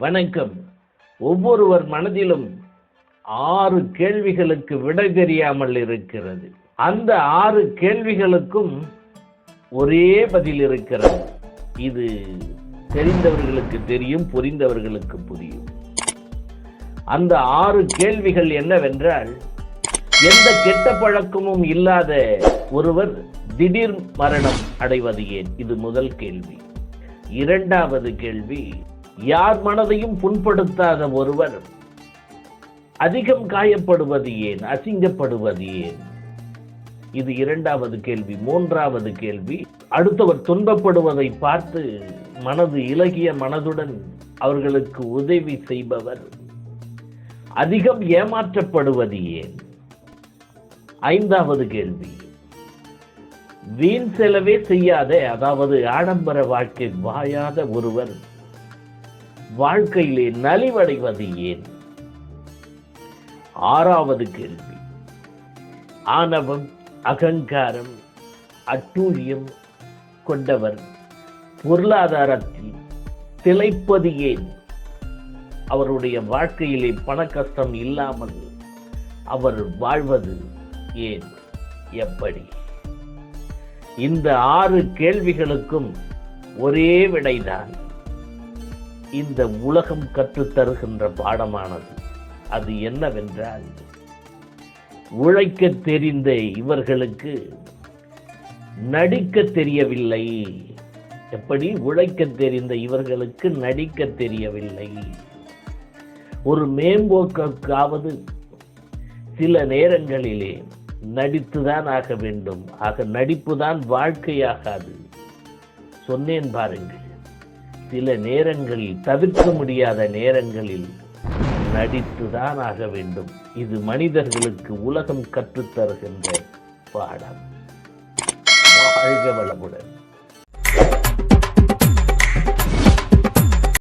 வணக்கம். ஒவ்வொருவர் மனதிலும் ஆறு கேள்விகளுக்கு விடை தெரியாமல் இருக்கிறது. அந்த ஆறு கேள்விகளுக்கும் ஒரே பதில் இருக்கிறது. இது தெரிந்தவர்களுக்கு தெரியும் புரிந்தவர்களுக்கு புரியும். அந்த ஆறு கேள்விகள் என்னவென்றால் எந்த கெட்ட பழக்கமும் இல்லாத ஒருவர் திடீர் மரணம் அடைவது ஏன்? இது முதல் கேள்வி. இரண்டாவது கேள்வி யார் மனதையும் புண்படுத்தாத ஒருவர் அதிகம் காயப்படுவது ஏன்? அசிங்கப்படுவது ஏன்? இது இரண்டாவது கேள்வி. மூன்றாவது கேள்வி அடுத்தவர் துன்பப்படுவதை பார்த்து மனது இலகிய மனதுடன் அவர்களுக்கு உதவி செய்பவர் அதிகம் ஏமாற்றப்படுவது ஏன்? ஐந்தாவது கேள்வி வீண் செலவே செய்யாத. அதாவது ஆடம்பர வாழ்க்கை வாயாத ஒருவர் வாழ்க்கையிலே நலிவடைவது ஏன்? ஆறாவது கேள்வி. ஆணவம் அகங்காரம் அட்டூழியம் கொண்டவர் பொருளாதாரத்தில் திளைப்பது ஏன்? அவருடைய வாழ்க்கையிலே பண கஷ்டம் இல்லாமல் அவர் வாழ்வது ஏன்? எப்படி? இந்த ஆறு கேள்விகளுக்கும் ஒரே விடைதான். இந்த உலகம் கற்றுத்தருகின்ற பாடமானது. அது என்னவென்றால் உழைக்க தெரிந்த இவர்களுக்கு நடிக்க தெரியவில்லை. எப்படி? உழைக்க தெரிந்த இவர்களுக்கு நடிக்க தெரியவில்லை. ஒரு மேம்போக்காவது சில நேரங்களிலே நடித்துதான் ஆக வேண்டும். ஆக நடிப்புதான் வாழ்க்கையாகாது. சொன்னேன் பாருங்கள். சில நேரங்களில் தவிர்க்க முடியாத நேரங்களில் நடித்துதான் ஆக வேண்டும். இது மனிதர்களுக்கு உலகம் கற்றுத்தருகின்ற பாடம். வாழ்க வளமுடன்.